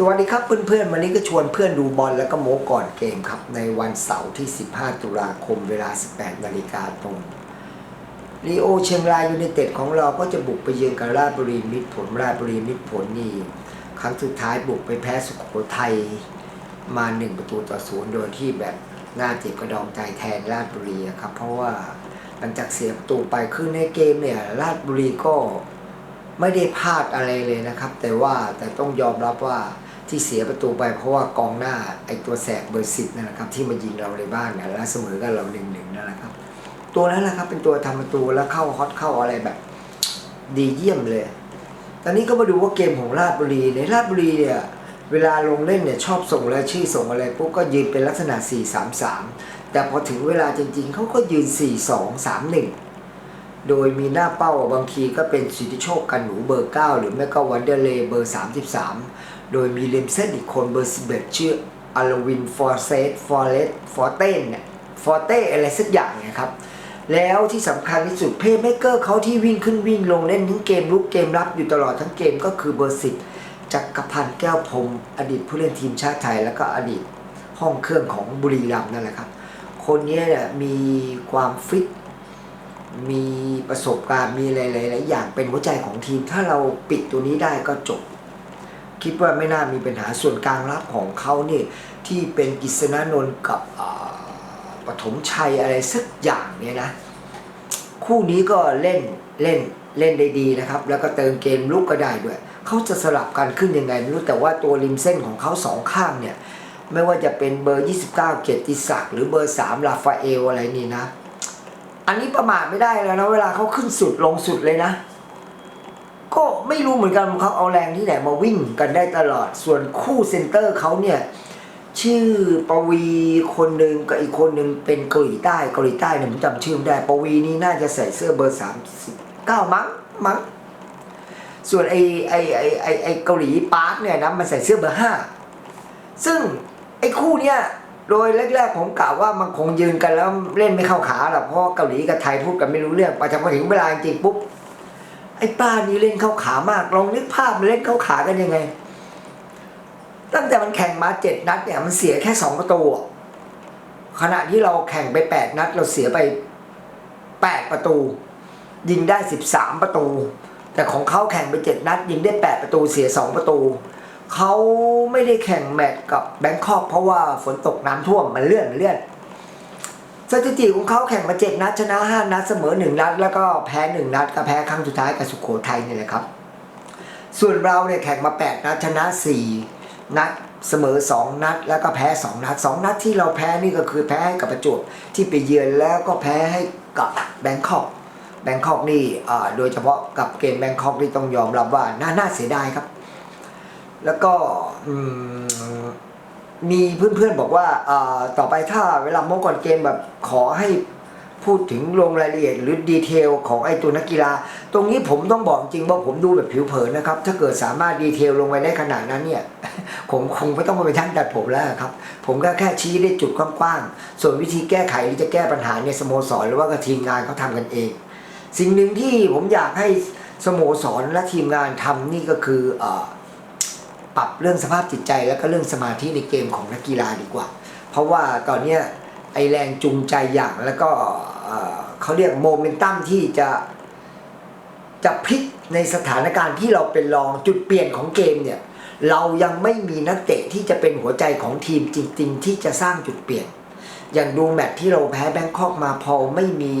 สวัสดีครับเพื่อนๆ วันนี้ก็ชวนเพื่อนดูบอลแล้วก็โม้ก่อนเกมครับ ในวันเสาร์ที่ 15 ตุลาคมเวลา 18 นาฬิกาตรงลีโอเชียงรายยูไนเต็ดของเราก็จะบุกไปเยือนกับราชบุรีมิตรผลราชบุรีมิตรผลนี่ครั้งสุดท้ายบุกไปแพ้สุโขทัยมา 1 ประตูต่อศูนย์โดยที่แบบน่าเจ็บกระดองใจแทนราชบุรีครับ เพราะว่าหลังจากเสียประตูไปคือในเกมเนี่ยราชบุรีก็ไม่ได้พลาดอะไรเลยนะครับ แต่ว่าแต่ต้องยอมรับว่า ที่เสียประตูไปเพราะว่ากองหน้าไอตัวแสกเบอร์สิบนั่นแหละครับ ที่มายิงเราในบ้านเนี่ยแล้วเสมอกันเราหนึ่งหนึ่งนั่นแหละครับ ตัวนั้นแหละครับ เป็นตัวทำประตูแล้วเข้าฮอตเข้าอะไรแบบ ดีเยี่ยมเลย ตอนนี้ก็มาดูว่าเกมของราชบุรีในราชบุรีเนี่ยเวลาลงเล่นเนี่ยชอบส่งรายชื่อส่งอะไรปุ๊บก็ยืนเป็นลักษณะ 4-3-3 แต่พอถึงเวลาจริงๆเขาก็ยืน 4-2-3-1 โดยมีหน้าเป้าบางทีก็เป็นสิทธิโชคกันหนูเบอร์ 9 หรือไม่ก็วันเดอร์เลย์เบอร์ 33 โดยมีเลมเซนอีกคนเบอร์ 11 ชื่ออารวินฟอร์เซตฟอร์เรสฟอร์เตนเนี่ยฟอร์เตอะไรสักอย่างเนี่ยครับ แล้วที่สำคัญที่สุดเพย์เมเกอร์เขาที่วิ่งขึ้นวิ่งลงเล่นทั้งเกมลุกเกมรับอยู่ตลอดทั้งเกมก็คือเบอร์ 10 จักรพันธ์แก้วพรมอดีตผู้เล่นทีมชาติไทย แล้วก็อดีตห้องเครื่องของบุรีรัมย์นั่นแหละครับ คนนี้เนี่ยมีความฟิต มีประสบการณ์มีหลายๆอย่างเป็นหัวใจของทีม ถ้าเราปิดตัวนี้ได้ก็จบ คิดว่าไม่น่ามีปัญหาส่วนกลางรับของเขาเนี่ยที่เป็นกิษณนนท์กับปฐมชัยอะไรสักอย่างเนี่ยนะ คู่นี้ก็เล่นเล่นเล่นได้ดีนะครับ แล้วก็เติมเกมลุกก็ได้ด้วย เขาจะสลับกันขึ้นยังไงไม่รู้แต่ว่าตัวริมเส้นของเขาสองข้างเนี่ย ไม่ว่าจะเป็นเบอร์ 29 เกียรติศักดิ์หรือเบอร์ 3 ลาฟาเอลอะไรนี่นะ อันนี้ประมาทไม่ได้แล้วนะเวลาเขาขึ้นสุดลงสุดเลยนะ ก็ไม่รู้เหมือนกันเขาเอาแรงที่ไหนมาวิ่งกันได้ตลอด ส่วนคู่เซนเตอร์เขาเนี่ย ชื่อปวีคนหนึ่งกับอีกคนหนึ่งเป็นเกาหลีใต้เกาหลีใต้เนี่ยผมจำชื่อไม่ได้ปวีนี่น่าจะใส่เสื้อเบอร์สามสิบเก้ามั้งมั้งส่วนไอไอไอไอไอเกาหลีปาร์คเนี่ยนะมันใส่เสื้อเบอร์ห้าซึ่งไอคู่เนี้ย โดยแรกๆผมกล่าวว่ามันคงยืนกันแล้วเล่นไม่เข้าขาหรอกเพราะเกาหลีกับไทยพูดกันไม่รู้เรื่องพอจะมาถึงเวลาจริงปุ๊บไอ้ป้านี่เล่นเข้าขามากลองนึกภาพมันเล่นเข้าขากันยังไง ตั้งแต่มันแข่งมาเจ็ดนัดเนี่ยมันเสียแค่สองประตูขณะที่เราแข่งไปแปดนัด เราเสียไปแปดประตู ยิงได้สิบสามประตู แต่ของเขาแข่งไปเจ็ดนัด ยิงได้แปดประตูเสียสองประตู เขาไม่ได้แข่งแมตช์กับแบงคอกเพราะว่าฝนตกน้ำท่วมมันเลื่อนเลื่อนสถิติของเขาแข่งมาเจ็ดนัดชนะห้านัดเสมอหนึ่งนัด แล้วก็แพ้หนึ่งนัดก็แพ้ครั้งสุดท้ายกับสุโขทัยนี่แหละครับ ส่วนเราเนี่ยแข่งมาแปดนัดชนะสี่นัดเสมอสองนัด แล้วก็แพ้สองนัดสองนัดที่เราแพ้นี่ก็คือแพ้ให้กับประจวบที่ไปเยือนแล้วก็แพ้ให้กับแบงคอกแบงคอกนี่โดยเฉพาะกับเกมแบงคอกนี่ต้องยอมรับว่าน่าน่าเสียดายครับ แล้วก็มีเพื่อนๆบอกว่าต่อไปถ้าเวลาโมก่อนเกมแบบขอให้พูดถึงลงรายละเอียดหรือดีเทลของไอตัวนักกีฬา ตรงนี้ผมต้องบอกจริงว่าผมดูแบบผิวเผินนะครับ ถ้าเกิดสามารถดีเทลลงไปได้ขนาดนั้นเนี่ยผมคงไม่ต้องมาเป็นช่างตัดผมแล้วครับ ผมก็แค่ชี้ได้จุดกว้างๆ ส่วนวิธีแก้ไขหรือจะแก้ปัญหาเนี่ยสโมสรหรือว่ากับทีมงานเขาทำกันเอง สิ่งหนึ่งที่ผมอยากให้สโมสรและทีมงานทำนี่ก็คืออ ปรับเรื่องสภาพจิตใจ แล้วก็เรื่องสมาธิในเกมของนักกีฬาดีกว่า เพราะว่าตอนนี้ไอแรงจูงใจอย่างแล้วก็เอ่อเขาเรียกโมเมนตัมที่จะจะพลิกในสถานการณ์ที่เราเป็นรองจุดเปลี่ยนของเกมเนี่ยเรายังไม่มีนักเตะที่จะเป็นหัวใจของทีมจริง ๆ ที่จะสร้างจุดเปลี่ยน อย่างดูแมตช์ที่เราแพ้แบงคอกมาพอไม่มี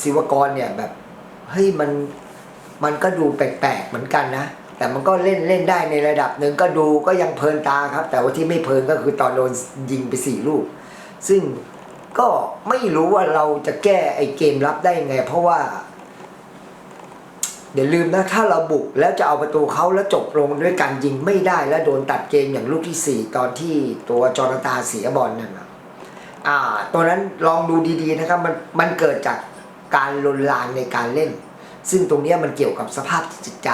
ศิวกรเนี่ยแบบเฮ้ยมันมันก็ดูแปลกๆเหมือนกันนะ แต่มันก็เล่นเล่นได้ในระดับหนึ่งก็ดูก็ยังเพลินตาครับ แต่ว่าที่ไม่เพลินก็คือตอนโดนยิงไปสี่ลูก ซึ่งก็ไม่รู้ว่าเราจะแก้ไอ้เกมรับได้ยังไง เพราะว่าเดี๋ยวลืมนะถ้าเราบุกแล้วจะเอาประตูเขาแล้วจบลงด้วยการยิงไม่ได้แล้วโดนตัดเกมอย่างลูกที่สี่ตอนที่ตัวจอร์ตาเสียบอลนั่นนะอ่าตัวนั้นลองดูดีๆนะครับมันมันเกิดจากการลนลานในการเล่น ซึ่งตรงเนี้ยมันเกี่ยวกับสภาพจิตใจ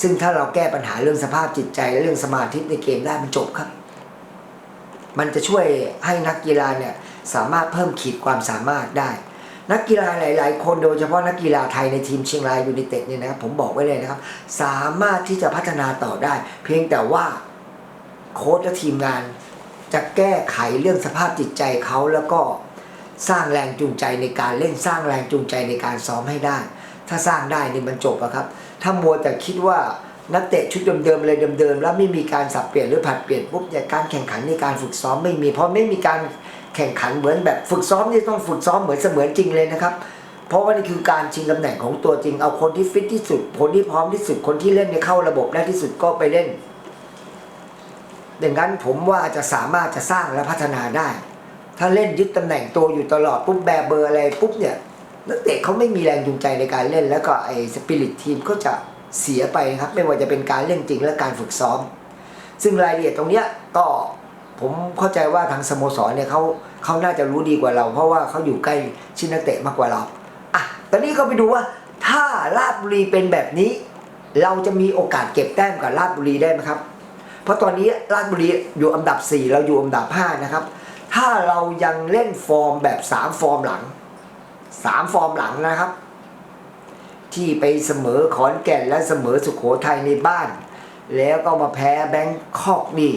ซึ่งถ้าเราแก้ปัญหาเรื่องสภาพจิตใจและเรื่องสมาธิในเกมได้มันจบครับ มันจะช่วยให้นักกีฬาเนี่ยสามารถเพิ่มขีดความสามารถได้ นักกีฬาหลาย ๆ คนโดยเฉพาะนักกีฬาไทยในทีมเชียงรายยูไนเต็ดเนี่ยนะครับผมบอกไว้เลยนะครับ สามารถที่จะพัฒนาต่อได้ เพียงแต่ว่าโค้ชและทีมงานจะแก้ไขเรื่องสภาพจิตใจเขาแล้วก็สร้างแรงจูงใจในการเล่นสร้างแรงจูงใจในการซ้อมให้ได้ ถ้าสร้างได้นี่มันจบอะครับ ถ้ามัวแต่คิดว่านักเตะชุดเดิมๆเลยเดิมๆแล้วไม่มีการสับเปลี่ยนหรือผัดเปลี่ยนปุ๊บเนี่ยการแข่งขันในการฝึกซ้อมไม่มี เพราะไม่มีการแข่งขันเหมือนแบบฝึกซ้อมนี่ต้องฝึกซ้อมเหมือนเสมือนจริงเลยนะครับ เพราะว่านี่คือการชิงตำแหน่งของตัวจริง เอาคนที่ฟิตที่สุดคนที่พร้อมที่สุดคนที่เล่นในเข้าระบบได้ที่สุดก็ไปเล่นดังนั้นผมว่าจะสามารถจะสร้างและพัฒนาได้ ถ้าเล่นยึดตำแหน่งตัวอยู่ตลอดปุ๊บแบเบอร์อะไรปุ๊บเนี่ย นักเตะเขาไม่มีแรงจูงใจในการเล่น แล้วก็ไอ้สปิริตทีมก็จะเสียไปครับ ไม่ว่าจะเป็นการเล่นจริงและการฝึกซ้อม ซึ่งรายละเอียดตรงเนี้ยก็ผมเข้าใจว่าทางสโมสรเนี่ยเขาเขาน่าจะรู้ดีกว่าเรา เพราะว่าเขาอยู่ใกล้ชิ้นนักเตะมากกว่าเราอะตอนนี้ก็ไปดูว่าถ้าราชบุรีเป็นแบบนี้ เราจะมีโอกาสเก็บแต้มกับราชบุรีได้ไหมครับ เพราะตอนนี้ราชบุรีอยู่อันดับ 4 เราอยู่อันดับ 5 นะครับ ถ้าเรายังเล่นฟอร์มแบบ 3 ฟอร์มหลัง 3ฟอร์มหลังนะครับ ที่ไปเสมอขอนแก่นและเสมอสุขโขทัยในบ้าน แล้วก็มาแพ้แบงคอกนี่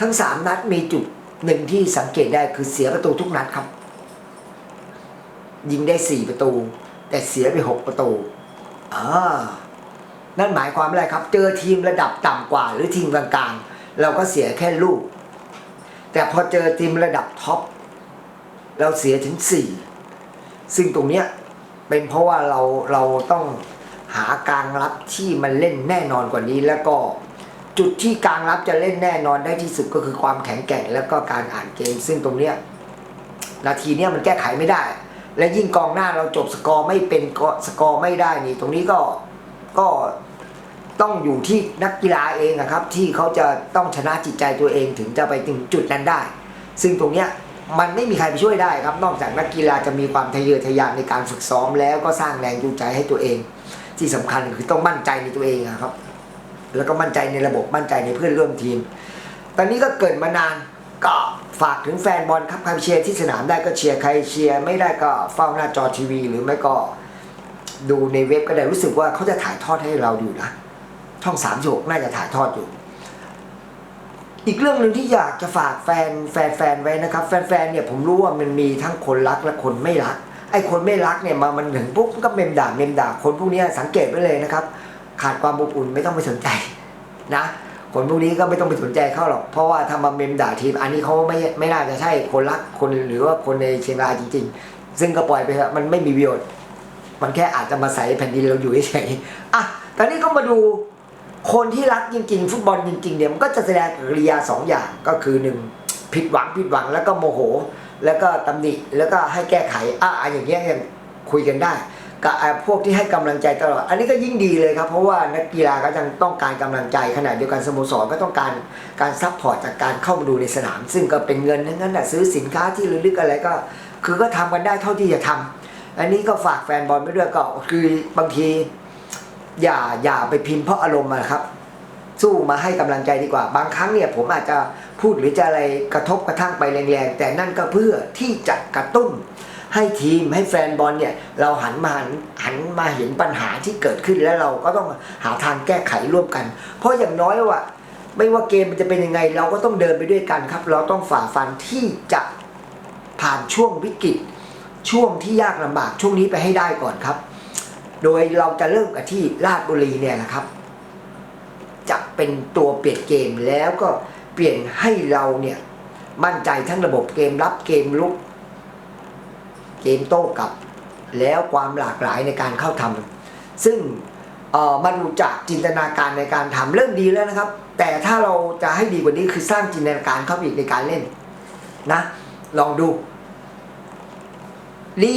ทั้ง3นัดมีจุดหนึ่งที่สังเกตได้คือเสียประตูทุกนัดครับ ยิงได้4ประตู แต่เสียไป6ประตูอ่านั่นหมายความอะไรครับ เจอทีมระดับต่ำกว่า หรือทีมกลางๆ เราก็เสียแค่ลูก แต่พอเจอทีมระดับท็อป เราเสียถึง4 ซึ่งตรงเนี้ยเป็นเพราะว่าเราเราต้องหากลางรับที่มันเล่นแน่นอนกว่านี้ แล้วก็จุดที่กลางรับจะเล่นแน่นอนได้ที่สุดก็คือความแข็งแกร่งแล้วก็การอ่านเกม ซึ่งตรงเนี้ยนาทีเนี้ยมันแก้ไขไม่ได้ และยิ่งกองหน้าเราจบสกอร์ไม่เป็นก็สกอร์ไม่ได้นี่ตรงนี้ก็ก็ต้องอยู่ที่นักกีฬาเองนะครับ ที่เขาจะต้องชนะจิตใจตัวเองถึงจะไปถึงจุดนั้นได้ ซึ่งตรงเนี้ย มันไม่มีใครไปช่วยได้ครับ นอกจากนักกีฬาจะมีความทะเยอทะยานในการฝึกซ้อมแล้วก็สร้างแรงจูงใจให้ตัวเอง ที่สำคัญคือต้องมั่นใจในตัวเองนะครับ แล้วก็มั่นใจในระบบมั่นใจในเพื่อนร่วมทีม ตอนนี้ก็เกิดมานานก็ฝากถึงแฟนบอลครับใครเชียร์ที่สนามได้ก็เชียร์ใครเชียร์ไม่ได้ก็เฝ้าหน้าจอทีวี หรือไม่ก็ดูในเว็บก็ได้รู้สึกว่าเขาจะถ่ายทอดให้เราอยู่นะช่องสามโกน่าจะถ่ายทอดอยู่ อีกเรื่องหนึ่งที่อยากจะฝากแฟนแฟนแฟนไว้นะครับ แฟนๆเนี่ยผมรู้ว่ามันมีทั้งคนรักและคนไม่รัก ไอ้คนไม่รักเนี่ยมามันถึงปุ๊บก็เมมด่าเมมด่าคนพวกนี้สังเกตไว้เลยนะครับ ขาดความอบอุ่นไม่ต้องไปสนใจนะคนพวกนี้ก็ไม่ต้องไปสนใจเขาหรอก เพราะว่าทำมาเมมด่าทีม อันนี้เขาไม่ไม่น่าจะใช่คนรักคนหรือว่าคนในเชียงรายจริง ๆ ซึ่งก็ปล่อยไปมันไม่มีประโยชน์มันแค่อาจจะมาใส่แผ่นดินเราอยู่เฉยๆอะตอนนี้ก็มาดู คนที่รักจริง ๆ ฟุตบอลจริงๆเนี่ยมันก็จะแสดงกริยาสองอย่างก็คือหนึ่งผิดหวังผิดหวังแล้วก็โมโห แล้วก็ตำหนิแล้วก็ให้แก้ไขอะอะอย่างเงี้ยยังคุยกันได้กับไอ้พวกที่ให้กำลังใจตลอด อันนี้ก็ยิ่งดีเลยครับ เพราะว่านักกีฬาก็ยังต้องการกำลังใจขณะเดียวกันสโมสรก็ต้องการการซัพพอร์ตจากการเข้ามาดูในสนาม ซึ่งก็เป็นเงินทั้งนั้นนะซื้อสินค้าที่ระลึกอะไรก็ คือก็ทำกันได้เท่าที่จะทำอันนี้ก็ฝากแฟนบอลไปด้วยก็คือบางที อย่าอย่าไปพิมพ์เพราะอารมณ์นะครับ สู้มาให้กำลังใจดีกว่า บางครั้งเนี่ยผมอาจจะพูดหรือจะอะไรกระทบกระทั่งไปแรงๆ แต่นั่นก็เพื่อที่จะกระตุ้น ให้ทีมให้แฟนบอลเนี่ยเราหันมาหันหันมาเห็นปัญหาที่เกิดขึ้นแล้วเราก็ต้องหาทางแก้ไขร่วมกัน เพราะอย่างน้อยว่า ไม่ว่าเกมมันจะเป็นยังไง เราก็ต้องเดินไปด้วยกันครับ เราต้องฝ่าฟันที่จะผ่านช่วงวิกฤต ช่วงที่ยากลำบากช่วงนี้ไปให้ได้ก่อนครับ โดยเราจะเริ่มกันที่ราชบุรีเนี่ยนะครับ จะเป็นตัวเปลี่ยนเกมแล้วก็เปลี่ยนให้เราเนี่ยมั่นใจทั้งระบบเกมรับเกมลุก เกมโต้กลับ แล้วความหลากหลายในการเข้าทำซึ่งมันดูจากจินตนาการในการทำเริ่มดีแล้วนะครับ แต่ถ้าเราจะให้ดีกว่านี้คือสร้างจินตนาการเข้าไปอีกในการเล่นนะ ลองดูลี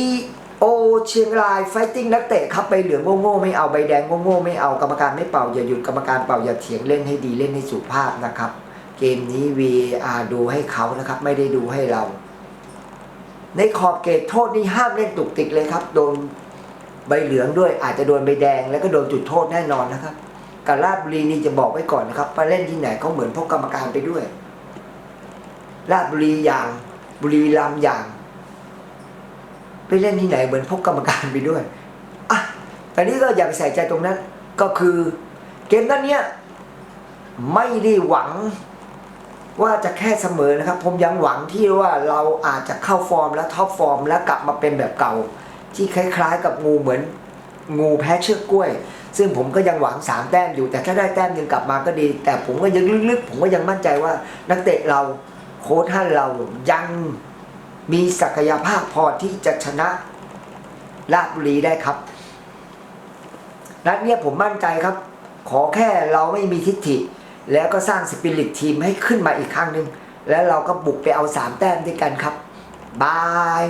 โอเชียงรายไฟติ้งนักเตะครับใบเหลืองโง่ๆไม่เอาใบแดงโง่ๆไม่เอากรรมการไม่เป่าอย่าหยุดกรรมการเป่าอย่าเถียงเล่นให้ดีเล่นให้สุภาพนะครับ เกมนี้ VAR ดูให้เขานะครับ ไม่ได้ดูให้เรา ในขอบเขตโทษนี่ห้ามเล่นตุกติกเลยครับโดนใบเหลืองด้วยอาจจะโดนใบแดงแล้วก็โดนจุดโทษแน่นอนนะครับกับราชบุรีนี่จะบอกไว้ก่อนนะครับไปเล่นที่ไหนเขาเหมือนพวกกรรมการไปด้วยราชบุรีอย่างบุรีรัมย์อย่าง ไปเล่นที่ไหนเหมือนพกกรรมการไปด้วยอะแต่นี้ก็อย่าไปใส่ใจตรงนั้น ก็คือเกมนั้นเนี้ยไม่ได้หวังว่าจะแค่เสมอนะครับ ผมยังหวังที่ว่าเราอาจจะเข้าฟอร์มและท็อปฟอร์ม แล้วกลับมาเป็นแบบเก่า ที่คล้ายๆ กับงูเหมือนงูแพ้เชือกกล้วย ซึ่งผมก็ยังหวังสามแต้มอยู่ แต่ถ้าได้แต้มหนึงกลับมาก็ดี แต่ผมก็ยังลึกๆ ผมก็ยังมั่นใจว่านักเตะเราโค้ชท่านเรายัง มีศักยภาพพอที่จะชนะราชบุรีได้ครับ นัดเนี้ยผมมั่นใจครับ ขอแค่เราไม่มีทิฐิ แล้วก็สร้างสปิริตทีมให้ขึ้นมาอีกครั้งหนึ่งแล้วเราก็บุกไปเอาสามแต้มด้วยกันครับ บาย